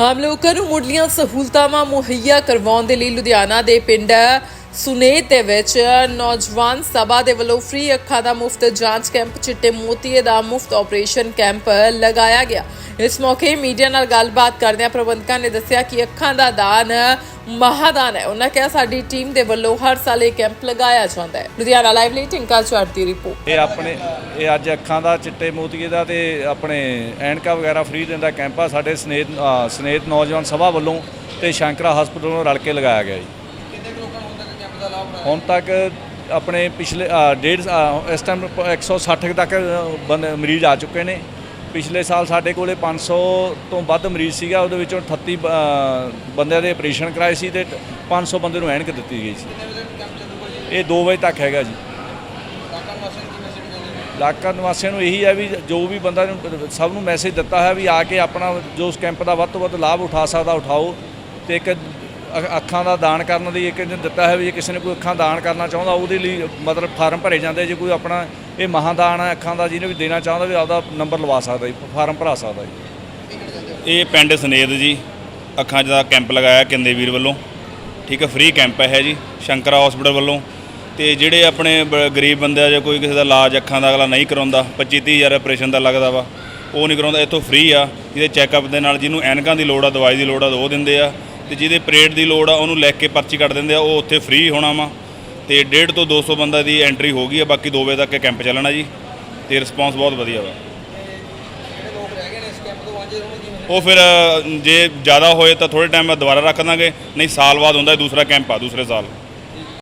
ਆਮ ਲੋਕਾਂ ਨੂੰ ਮੁੱਢਲੀਆਂ ਸਹੂਲਤਾਂ ਮੁਹੱਈਆ ਕਰਵਾਉਣ ਦੇ ਲਈ ਲੁਧਿਆਣਾ ਦੇ ਪਿੰਡ ਸੁਨੇਤ ਦੇ ਵਿੱਚ ਨੌਜਵਾਨ ਸਭਾ ਦੇ ਵੱਲੋਂ ਫ੍ਰੀ ਅੱਖਾਂ ਦਾ ਮੁਫਤ ਜਾਂਚ ਕੈਂਪ ਚਿੱਟੇ ਮੋਤੀਏ ਦਾ ਮੁਫਤ ਆਪਰੇਸ਼ਨ ਕੈਂਪ ਲਗਾਇਆ ਗਿਆ। ਇਸ ਮੌਕੇ ਮੀਡੀਆ ਨਾਲ ਗੱਲਬਾਤ ਕਰਦਿਆਂ ਪ੍ਰਬੰਧਕਾਂ ਨੇ ਦੱਸਿਆ ਕਿ ਅੱਖਾਂ ਦਾ ਦਾਨ ਮਹਾਦਾਨ ਹੈ। ਉਹਨਾਂ ਕਿਹਾ ਸਾਡੀ ਟੀਮ ਦੇ ਵੱਲੋਂ ਹਰ ਸਾਲ ਇਹ ਕੈਂਪ ਲਗਾਇਆ ਜਾਂਦਾ ਹੈ। ਲੁਧਿਆਣਾ ਲਾਈਵ ਲਈ ਟਿੰਕਾ ਚੌੜ ਦੀ ਰਿਪੋਰਟ। ਇਹ ਆਪਣੇ ਇਹ ਅੱਜ ਅੱਖਾਂ ਦਾ ਚਿੱਟੇ ਮੋਤੀਏ ਦਾ ਤੇ ਆਪਣੇ ਐਨਕਾ ਵਗੈਰਾ ਫ੍ਰੀ ਦੇਣ ਦਾ ਕੈਂਪ ਆ। ਸਾਡੇ ਸਨੇਤ ਅ, ਸਨੇਤ ਨੌਜਵਾਨ ਸਭਾ ਵੱਲੋਂ ਤੇ ਸ਼ੰਕਰਾ ਹਸਪਤਾਲ ਵੱਲੋਂ ਰਲ ਕੇ ਲਗਾਇਆ ਗਿਆ ਜੀ। ਹੁਣ ਤੱਕ ਆਪਣੇ ਪਿਛਲੇ ਡੇਢ ਇਸ ਟਾਈਮ 160 ਤੱਕ ਮਰੀਜ਼ ਆ ਚੁੱਕੇ ਨੇ। ਪਿਛਲੇ ਸਾਲ ਸਾਡੇ ਕੋਲੇ 500 ਤੋਂ ਵੱਧ ਮਰੀਜ਼ ਸੀਗਾ ਉਹਦੇ ਵਿੱਚੋਂ 38 ਅ, ਬੰਦਿਆਂ ਦੇ ਆਪਰੇਸ਼ਨ ਕਰਾਏ ਸੀ ਤੇ 500 ਬੰਦੇ ਨੂੰ ਐਨਕ ਦਿੱਤੀ ਗਈ ਸੀ। ਇਹ 2 ਵਜੇ ਤੱਕ ਹੈਗਾ ਜੀ। ਇਲਾਕਾ ਨਿਵਾਸੀਆਂ ਨੂੰ ਇਹੀ ਹੈ ਵੀ ਜੋ ਵੀ ਬੰਦਾ ਸਭ ਨੂੰ ਮੈਸੇਜ ਦਿੱਤਾ ਹੈ ਵੀ ਆ ਕੇ ਆਪਣਾ ਜੋ ਉਸ ਕੈਂਪ ਦਾ ਵੱਧ ਤੋਂ ਵੱਧ ਲਾਭ ਉਠਾ ਸਕਦਾ ਉਠਾਓ। ਤੇ ਇੱਕ ਅੱਖਾਂ ਦਾ ਦਾਨ ਕਰਨ ਲਈ ਇੱਕ ਇਹਨੇ ਦਿੱਤਾ ਹੈ ਵੀ ਜੇ ਕਿਸੇ ਨੇ ਕੋਈ ਅੱਖਾਂ ਦਾਨ ਕਰਨਾ ਚਾਹੁੰਦਾ, ਉਹਦੇ ਲਈ ਮਤਲਬ ਫਾਰਮ ਭਰੇ ਜਾਂਦੇ ਜੇ ਕੋਈ ਆਪਣਾ ਇਹ ਮਹਾਦਾਨ ਹੈ ਅੱਖਾਂ ਦਾ, ਜਿਹਨੇ ਵੀ ਦੇਣਾ ਚਾਹੁੰਦਾ ਵੀ ਆਪਦਾ ਨੰਬਰ ਲਵਾ ਸਕਦਾ ਜੀ, ਫਾਰਮ ਭਰਾ ਸਕਦਾ ਜੀ। ਇਹ ਪਿੰਡ ਸਨੇਦ ਜੀ, ਅੱਖਾਂ 'ਚ ਦਾ ਕੈਂਪ ਲਗਾਇਆ ਕਿੰਦੇ ਵੀਰ ਵੱਲੋਂ। ਠੀਕ ਹੈ, ਫ੍ਰੀ ਕੈਂਪ ਹੈ ਜੀ, ਸ਼ੰਕਰਾ ਹਸਪੀਟਲ ਵੱਲੋਂ। ਤੇ ਜਿਹੜੇ ਆਪਣੇ ਬ- ਗਰੀਬ ਬੰਦੇ ਆ ਜਾਂ ਕੋਈ ਕਿਸੇ ਦਾ ਇਲਾਜ ਅੱਖਾਂ ਦਾ ਅਗਲਾ ਨਹੀਂ ਕਰਾਉਂਦਾ 25 30 ਹਜ਼ਾਰ ਆਪਰੇਸ਼ਨ ਦਾ ਲੱਗਦਾ ਵਾ, ਉਹ ਨਹੀਂ ਕਰਾਉਂਦਾ, ਇੱਥੋਂ ਫ੍ਰੀ ਆ। ਇਹਦੇ ਚੈੱਕਅਪ ਦੇ ਨਾਲ ਜਿਹਨੂੰ ਐਨਕਾਂ ਦੀ ਲੋੜ ਆ, ਦਵਾਈ ਦੀ ਲੋੜ ਆ, ਉਹ ਦਿੰਦੇ ਆ। ਤੇ ਜਿਹਦੇ ਪਰੇਡ ਦੀ ਲੋੜ ਆ, ਉਹਨੂੰ ਲੈ ਕੇ ਪਰਚੀ ਕੱਟ ਦਿੰਦੇ ਆ, ਉਹ ਉੱਥੇ ਫ੍ਰੀ ਹੋਣਾ ਵਾ। ਤੇ 1.5 ਤੋਂ 200 ਬੰਦਾ ਦੀ ਐਂਟਰੀ ਹੋ ਗਈ ਆ, ਬਾਕੀ 2 ਵਜੇ ਤੱਕ ਇਹ ਕੈਂਪ ਚੱਲਣਾ ਜੀ। ਤੇ ਰਿਸਪਾਂਸ ਬਹੁਤ ਵਧੀਆ ਵਾ। ਉਹ ਫਿਰ ਜੇ ਜ਼ਿਆਦਾ ਹੋਏ ਤਾਂ ਥੋੜੇ ਟਾਈਮ ਬਾਅਦ ਦੁਬਾਰਾ ਰੱਖ ਦਾਂਗੇ, ਨਹੀਂ ਸਾਲ ਬਾਅਦ ਹੁੰਦਾ ਦੂਸਰਾ ਕੈਂਪ ਆ, ਦੂਸਰੇ ਸਾਲ।